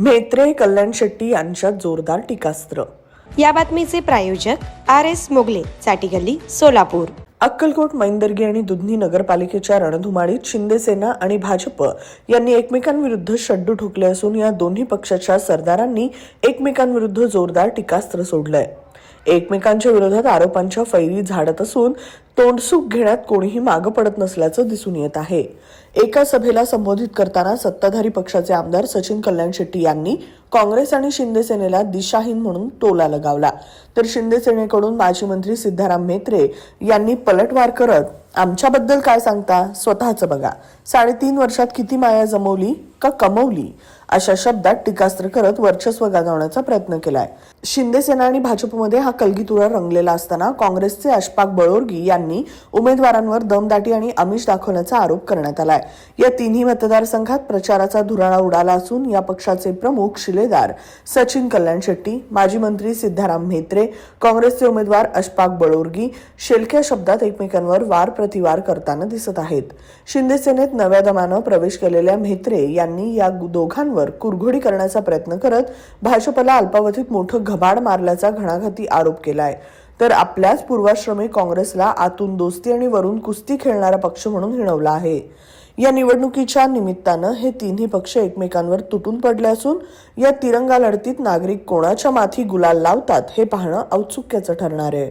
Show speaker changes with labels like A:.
A: म्हेत्रे कल्याण शेट्टी यांच्यात जोरदार टीकास्त्र.
B: या बातमीचे प्रायोजक आर एस मोगले चाटी गल्ली सोलापूर.
A: अक्कलकोट मैंदर्गी आणि दुधनी नगरपालिकेच्या रणधुमाळीत शिंदेसेना आणि भाजप यांनी एकमेकांविरुद्ध शड्डू ठोकले असून या दोन्ही पक्षाच्या सरदारांनी एकमेकांविरुद्ध जोरदार टीकास्त्र सोडलंय. एकमेकांच्या विरोधात आरोपांच्या फैरी झाडत असून तोंडसूक घेण्यात कोणीही मागं पडत नसल्याचं दिसून येत आहे. एका सभेला संबोधित करताना सत्ताधारी पक्षाचे आमदार सचिन कल्याण शेट्टी यांनी काँग्रेस आणि शिंदे सेनेला दिशाहीन म्हणून टोला लगावला. तर शिंदे सेनेकडून माजी मंत्री सिद्धाराम म्हेत्रे यांनी पलटवार करत आमच्याबद्दल काय सांगता? स्वतःचं बघा. साडेतीन वर्षात किती माया जमवली का कमवली? अशा शब्दात टीकास्त्र करत वर्चस्व गाजवण्याचा प्रयत्न केलाय. शिंदे सेना आणि भाजपमध्ये हा कलगीतुरा रंगलेला असताना काँग्रेसचे अशफाक बळोरगी यांनी उमेदवारांवर दमदाटी आणि आमिष दाखवण्याचा आरोप करण्यात आलाय. या तिन्ही मतदारसंघात प्रचाराचा धुराळा उडाला असून या पक्षाचे प्रमुख शिलेदार सचिन कल्याण शेट्टी माजी मंत्री सिद्धाराम म्हेत्रे काँग्रेसचे उमेदवार अशफाक बळोरगी शेलक्या शब्दात एकमेकांवर वार प्रतिवार करताना दिसत आहेत. शिंदे सेनेत नव्या दमानं प्रवेश केलेल्या म्हेत्रे यांनी या दोघांवर कुरघोडी करण्याचा प्रयत्न करत भाजपला अल्पावधीत मोठं घबाड मारल्याचा घणाघाती आरोप केलाय. तर आपल्याच पूर्वाश्रमी काँग्रेसला आतून दोस्ती आणि वरून कुस्ती खेळणारा पक्ष म्हणून हिणवला आहे. या निवडणुकीच्या निमित्तानं हे तिन्ही पक्ष एकमेकांवर तुटून पडले असून या तिरंगा लढतीत नागरिक कोणाच्या माथी गुलाल लावतात हे पाहणं औत्सुक्याचं ठरणार आहे.